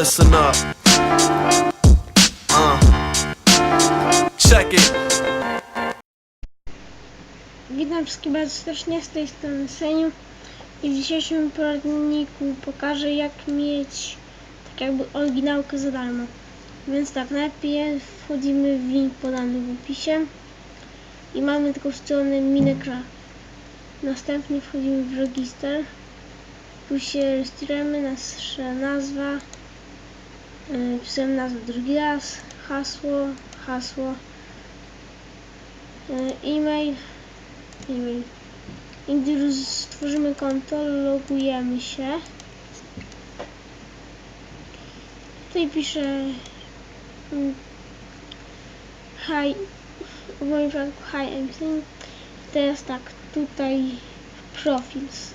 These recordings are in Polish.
Listen up. Uh. Check it. Witam wszystkich bardzo serdecznie, z tej strony Seniu i w dzisiejszym poradniku pokażę jak mieć tak jakby oryginałkę za darmo. Więc tak, najpierw wchodzimy w link podany w opisie i mamy taką stronę Minecraft. Następnie wchodzimy w register. Tu się rejestrujemy, nasza nazwa, yy, wpisujemy nazwę drugi raz, hasło, hasło, yy, e-mail, e-mail. I gdy stworzymy konto, logujemy się. Tutaj piszę mm, Hi, w moim przypadku Hi I'm Sing. Teraz tak, tutaj Profils.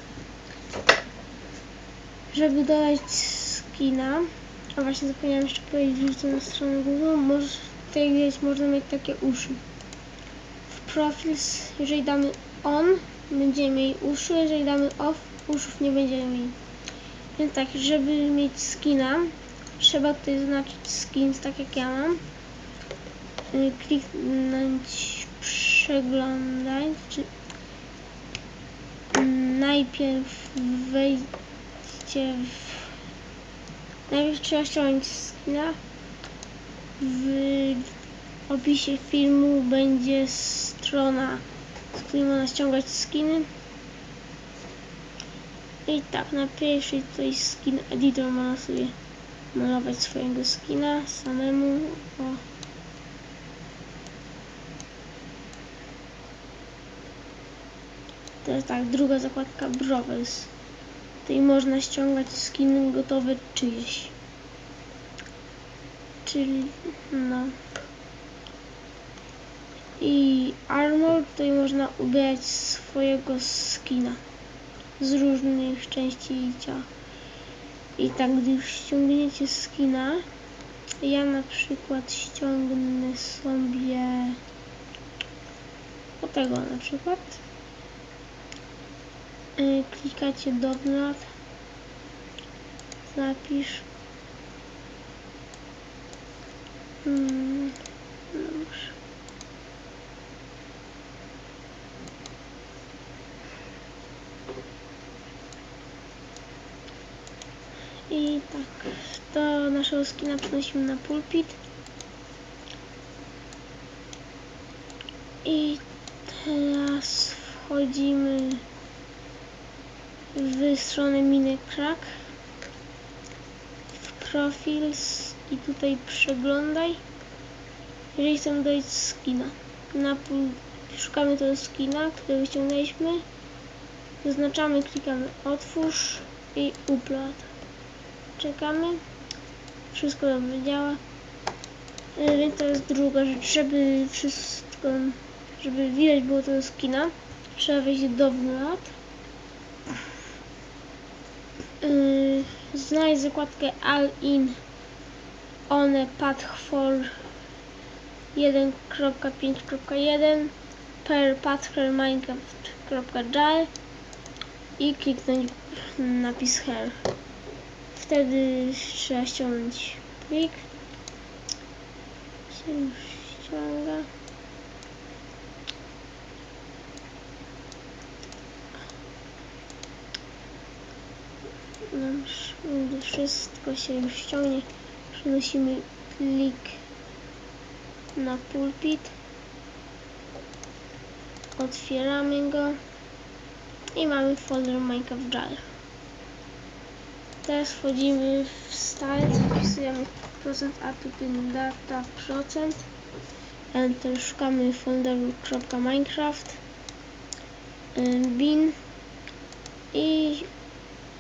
Żeby dodać skina, a właśnie zapomniałem jeszcze powiedzieć, wrzucę na stronę Google, może, tutaj widać, można mieć takie uszy w Profils, jeżeli damy on, będziemy mieli uszy, jeżeli damy off, uszów nie będziemy mieli. Więc tak, żeby mieć skina, trzeba tutaj zaznaczyć skins, tak jak ja mam. Y, Kliknąć przeglądaj, czy najpierw wejdźcie w... Najpierw trzeba ściągnąć skina. W opisie filmu będzie strona, z której można ściągać skiny. I tak, na pierwszej tutaj skin editor można sobie malować swojego skina samemu. O. Jest tak, druga zakładka Brovels. Tutaj można ściągać skiny gotowe czyjeś. Czyli, no. I armor tutaj można ubierać swojego skina z różnych części ciała. I tak, gdy już ściągniecie skina, ja na przykład ściągnę sobie o tego na przykład. Yy, klikacie download, zapisz. Hmm. I tak, to naszego skina przenosimy na pulpit. I teraz wchodzimy w stronę Minecraft w Profils i tutaj przeglądaj. Jeżeli chcemy dojść skina, na szukamy tego skina, który wyciągnęliśmy, zaznaczamy, klikamy otwórz i upload czekamy. Wszystko dobrze działa. E, Więc to jest druga rzecz, żeby wszystko, żeby widać było tego skina, trzeba wejść do download. Yy, znajdź zakładkę all in one path for 1.5.1 per pathher minecraft.jar i kliknąć napis here wtedy trzeba ściągnąć plik. Się już ściąga wszystko się już ściągnie. Przenosimy plik na pulpit. Otwieramy go i mamy folder Minecraft Jar Teraz wchodzimy w start, wpisujemy procent atupin data procent. Enter, szukamy folderu .minecraft. Bin. I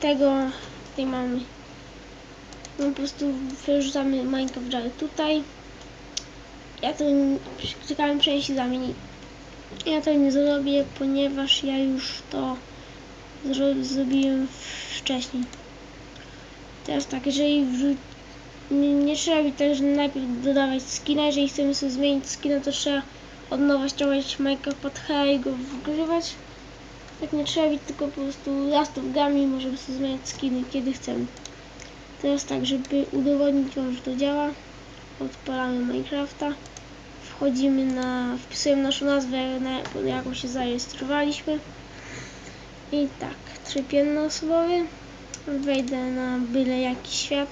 tego tutaj mamy. No, po prostu wyrzucamy Minecraft Jar tutaj. Ja to klikałem przenieść i ja to nie zrobię, ponieważ ja już to zro zrobiłem wcześniej. Teraz tak, jeżeli nie, nie trzeba mi też najpierw dodawać skina, jeżeli chcemy sobie zmienić skina, to trzeba od nowa ściągać Minecraft pod i go wgrywać. Tak nie trzeba być, tylko po prostu raz to w gami możemy sobie zmieniać skiny, kiedy chcemy. Teraz tak, żeby udowodnić Wam, że to działa, odpalamy Minecrafta, wchodzimy na, wpisujemy naszą nazwę, na jaką się zarejestrowaliśmy i tak, tryb jednoosobowy, wejdę na byle jaki świat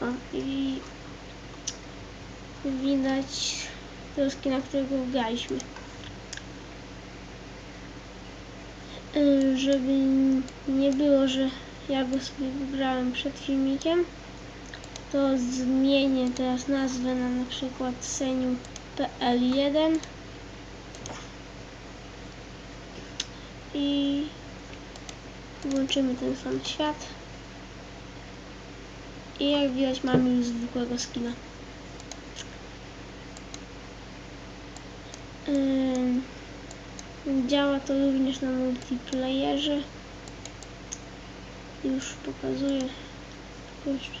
o, i widać tego skina, którego graliśmy. Żeby nie było, że ja go sobie wygrałem przed filmikiem, to zmienię teraz nazwę na na przykład seniu.pl1 i włączymy ten sam świat i jak widać mamy już zwykłego skina. Ym, Działa to również na multiplayerze. Już pokazuję. Jeszcze.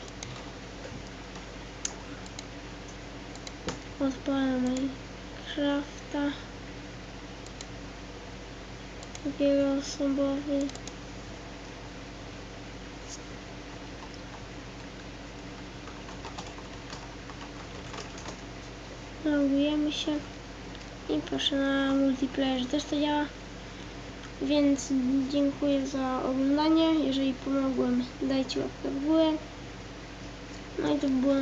Odpalam Minecrafta. Wieloosobowy. Logujemy się. I proszę na multiplayerze też to działa. Więc dziękuję za oglądanie. Jeżeli pomogłem, dajcie łapkę w górę. No i to by było